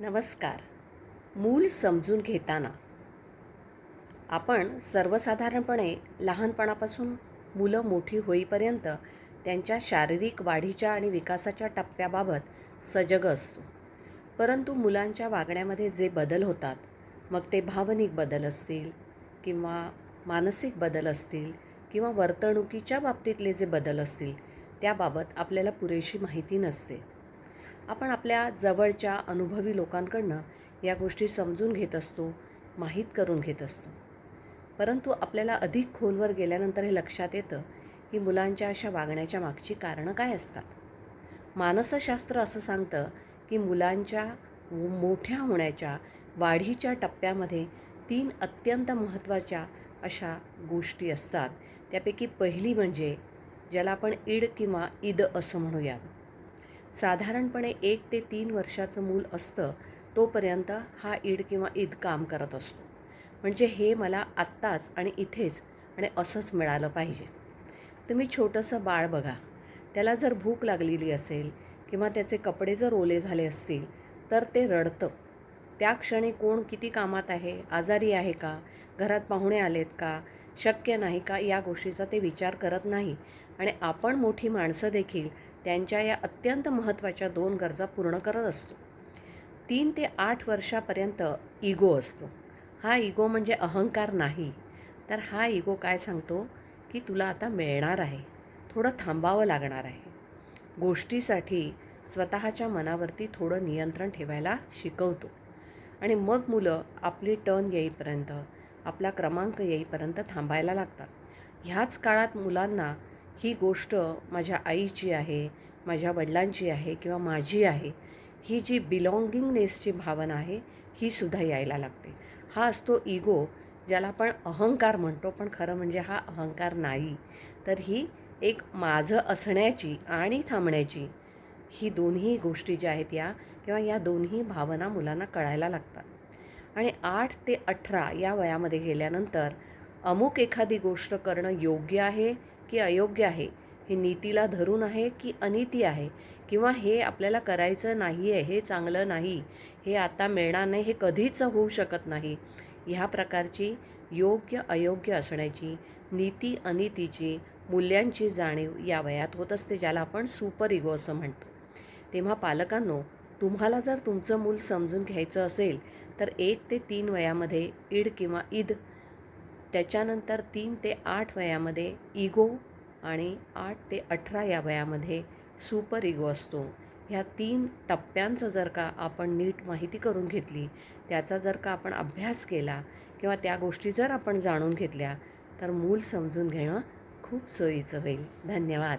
नमस्कार. मूल समजून घेताना. आपण सर्वसाधारणपणे लहानपणापासून मुलं मोठी होईपर्यंत त्यांच्या शारीरिक वाढीच्या आणि विकासाच्या टप्प्याबाबत सजग असतो. परंतु मुलांच्या वागण्यामध्ये जे बदल होतात मग ते भावनिक बदल असतील किंवा मानसिक बदल असतील किंवा वर्तणुकीच्या बाबतीतले जे बदल असतील त्याबाबत आपल्याला पुरेशी माहिती नसते. आपण आपल्या जवळच्या अनुभवी लोकांकडनं या गोष्टी समजून घेत असतो माहीत करून घेत असतो. परंतु आपल्याला अधिक खोलवर गेल्यानंतर हे लक्षात येतं की मुलांच्या अशा वागण्याच्या मागची कारणं काय असतात. मानसशास्त्र असं सांगतं की मुलांच्या मोठ्या होण्याच्या वाढीच्या टप्प्यामध्ये तीन अत्यंत महत्त्वाच्या अशा गोष्टी असतात. त्यापैकी पहिली म्हणजे ज्याला आपण ईड किंवा ईद असं म्हणूयात. साधारणपणे एक ते तीन वर्षाचं मूल असतं तोपर्यंत हा ईड किंवा ईद काम करत असतो. म्हणजे हे मला आत्ताच आणि इथेच आणि असंच मिळालं पाहिजे. तुम्ही छोटंसं बाळ बघा. त्याला जर भूक लागलेली असेल किंवा त्याचे कपडे जर ओले झाले असतील तर ते रडतं. त्या क्षणी कोण किती कामात आहे? आजारी आहे का? घरात पाहुणे आलेत का? शक्य नाही का या गोष्टीचा ते विचार करत नाही. आणि आपण मोठी माणसं देखील त्यांच्या या अत्यंत महत्त्वाच्या दोन गरजा पूर्ण करत असतो. तीन ते आठ वर्षापर्यंत इगो असतो. हा इगो म्हणजे अहंकार नाही. तर हा इगो काय सांगतो? की तुला आता मिळणार आहे. थोडं थांबावं लागणार आहे. गोष्टीसाठी स्वतःच्या मनावरती थोडं नियंत्रण ठेवायला शिकवतो. आणि मग मुलं आपली टर्न येईपर्यंत आपला क्रमांक येईपर्यंत थांबायला लागतात. ह्याच काळात मुलांना ही गोष्ट माझ्या आईची आहे माझ्या वडिलांची आहे किंवा माझी आहे ही जी बिलॉंगिंगनेसची भावना आहे ही सुद्धा यायला लागते. हा असतो इगो ज्याला आपण अहंकार म्हणतो पण खरं म्हणजे हा अहंकार नाही. तर ही एक माझं असण्याची आणि थांबण्याची ही दोन्ही गोष्टी ज्या आहेत या किंवा या दोन्ही भावना मुलांना कळायला लागतात. आणि आठ ते अठरा या वयामध्ये गेल्यानंतर अमुक एखादी गोष्ट करणं योग्य आहे की अयोग्य आहे? हे नीतीला धरून आहे की अनिती आहे? किंवा हे आपल्याला करायचं नाही आहे हे चांगलं नाही हे आता मिळणार नाही हे कधीच होऊ शकत नाही ह्या प्रकारची योग्य अयोग्य असण्याची नीती अनितीची मूल्यांची जाणीव या वयात होत असते ज्याला आपण सुपर इगो असं म्हणतो. तेव्हा पालकांनो तुम्हाला जर तुमचं मूल समजून घ्यायचं असेल तर एक ते तीन वयामध्ये ईड किंवा ईद. त्याच्यानंतर तीन ते आठ वयामध्ये इगो आणि आठ ते अठरा या वयामध्ये सुपर इगो असतो. ह्या तीन टप्प्यांचं जर का आपण नीट माहिती करून घेतली त्याचा जर का आपण अभ्यास केला किंवा त्या गोष्टी जर आपण जाणून घेतल्या तर मूल समजून घेणं खूप सोयीचं होईल. धन्यवाद.